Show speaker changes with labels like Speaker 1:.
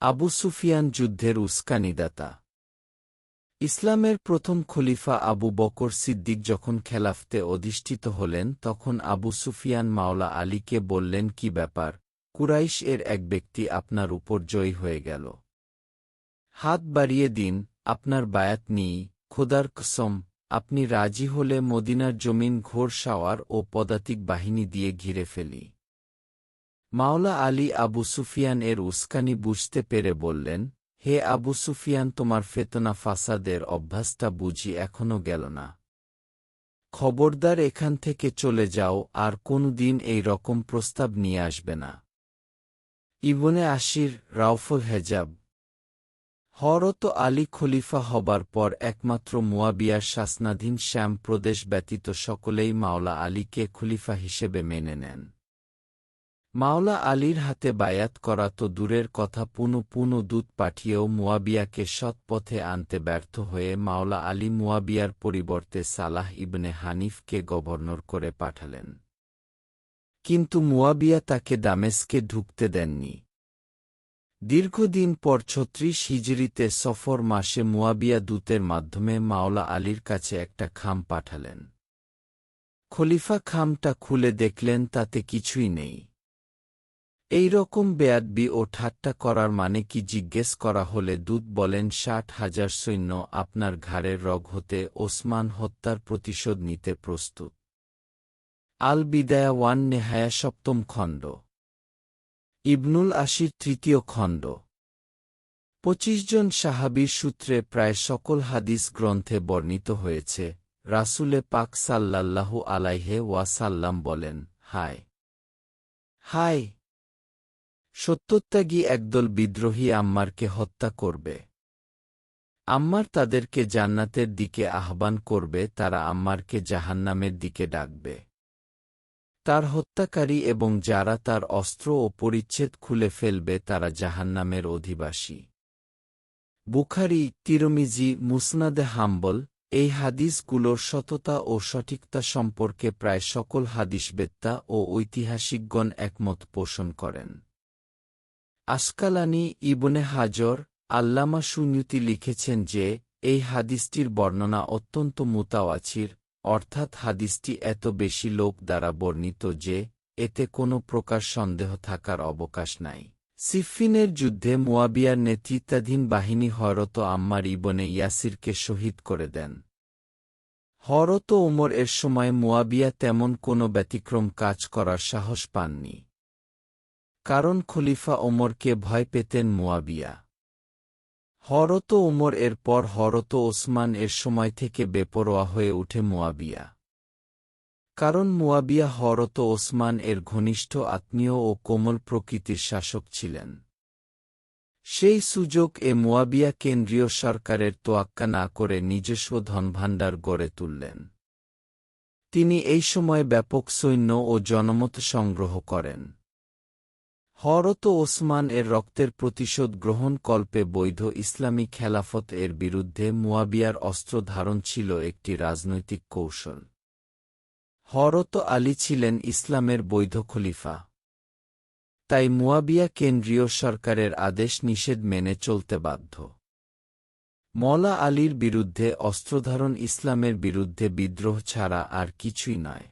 Speaker 1: আবু সুফিয়ান যুদ্ধের উস্কানিদাতা। ইসলামের প্রথম খলিফা আবু বকর সিদ্দিক যখন খেলাফতে অধিষ্ঠিত হলেন, তখন আবু সুফিয়ান মাওলা আলীকে বললেন, কি ব্যাপার? কুরাইশ এর এক ব্যক্তি আপনার উপর জয়ী হয়ে গেল। হাত বাড়িয়ে দিন, আপনার বায়াত নিই, খোদার কসম, আপনি রাজি হলে মদিনার জমিন ঘোর সাওয়ার ও পদাতিক বাহিনী দিয়ে ঘিরে ফেলি। মাওলা আলী আবু সুফিয়ান এর উস্কানি বুঝতে পেরে বললেন, হে আবু সুফিয়ান, তোমার ফেতনা ফাসাদের অভ্যাসটা বুঝি এখনও গেল না। খবরদার এখান থেকে চলে যাও, আর কোনদিন এই রকম প্রস্তাব নিয়ে আসবে না। ইবনে আশির রাউফল হেজাব। হরত আলী খলিফা হবার পর একমাত্র মুয়াবিয়ার শাসনাধীন শ্যাম প্রদেশ ব্যতীত সকলেই মাওলা আলীকে খলিফা হিসেবে মেনে নেন। মাওলা আলীর হাতে বায়াত করা তো দূরের কথা, পুনঃ পুনঃ দূত পাঠিয়েও মুয়াবিয়াকে সৎ পথে আনতে ব্যর্থ হয়ে মাওলা আলী মুয়াবিয়ার পরিবর্তে সালাহ ইবনে হানিফকে গভর্নর করে পাঠালেন। কিন্তু মুয়াবিয়া তাকে দামেস্কে ঢুকতে দেননি। দীর্ঘদিন পর ছত্রিশ হিজড়িতে সফর মাসে মুয়াবিয়া দূতের মাধ্যমে মাওলা আলীর কাছে একটা খাম পাঠালেন। খলিফা খামটা খুলে দেখলেন, তাতে কিছুই নেই। এই রকম বেয়াদবি ও ঠাট্টা করার মানে কি জিজ্ঞেস করা হলে দূত বলেন ষাট হাজার সৈন্য আপনার ঘাড়ের রগ হতে ওসমান হত্যার প্রতিশোধ নিতে প্রস্তুত। আল বিদায়া ওয়ান নেহায়া সপ্তম খণ্ড। ইবনুল আশির তৃতীয় খণ্ড। পঁচিশ জন সাহাবির সূত্রে প্রায় সকল হাদিস গ্রন্থে বর্ণিত হয়েছে, রাসুলে পাক সাল্লাল্লাহু আলাইহে ওয়াসাল্লাম বলেন, হায়। হায় সত্যত্যাগী একদল বিদ্রোহী আম্মারকে হত্যা করবে। আম্মার তাদেরকে জান্নাতের দিকে আহ্বান করবে, তারা আম্মারকে জাহান্নামের দিকে ডাকবে। তার হত্যাকারী এবং যারা তার অস্ত্র ও পরিচ্ছেদ খুলে ফেলবে, তারা জাহান্নামের অধিবাসী। বুখারি, তিরমিজি, মুসনাদে হাম্বল, এই হাদিসগুলোর সততা ও সঠিকতা সম্পর্কে প্রায় সকল হাদিসবেত্তা ও ঐতিহাসিকগণ একমত পোষণ করেন। আসকালানি ইবনে হাজর আল্লামা সুন্যুতি লিখেছেন যে, এই হাদিসটির বর্ণনা অত্যন্ত মুতাওয়াছির, অর্থাৎ হাদিসটি এত বেশি লোক দ্বারা বর্ণিত যে, এতে কোনো প্রকার সন্দেহ থাকার অবকাশ নাই। সিফিনের যুদ্ধে মুয়াবিয়ার নেতৃত্বাধীন বাহিনী হরত আম্মার ইবনে ইয়াসিরকে শহীদ করে দেন। হরত ওমর এর সময় মুয়াবিয়া তেমন কোনো ব্যতিক্রম কাজ করার সাহস পাননি। কারণ খলিফা ওমরকে ভয় পেতেন মুয়াবিয়া। হরত ওমর এর পর হরত ওসমান এর সময় থেকে বেপরোয়া হয়ে উঠে মুয়াবিয়া। কারণ মুয়াবিয়া হরত ওসমান এর ঘনিষ্ঠ আত্মীয় ও কোমল প্রকৃতির শাসক ছিলেন। সেই সুযোগ এ মুয়াবিয়া কেন্দ্রীয় সরকারের তোয়াক্কা না করে নিজস্ব ধনভাণ্ডার গড়ে তুললেন। তিনি এই সময় ব্যাপক সৈন্য ও জনমত সংগ্রহ করেন। হরত ওসমান এর রক্তের প্রতিশোধ গ্রহণ কল্পে বৈধ ইসলামী খেলাফত এর বিরুদ্ধে মুয়াবিয়ার অস্ত্র ধারণ ছিল একটি রাজনৈতিক কৌশল। হরত আলী ছিলেন ইসলামের বৈধ খলিফা। তাই মুয়াবিয়া কেন্দ্রীয় সরকারের আদেশ নিষেধ মেনে চলতে বাধ্য। মলা আলীর বিরুদ্ধে অস্ত্রধারণ ইসলামের বিরুদ্ধে বিদ্রোহ ছাড়া আর কিছুই নয়।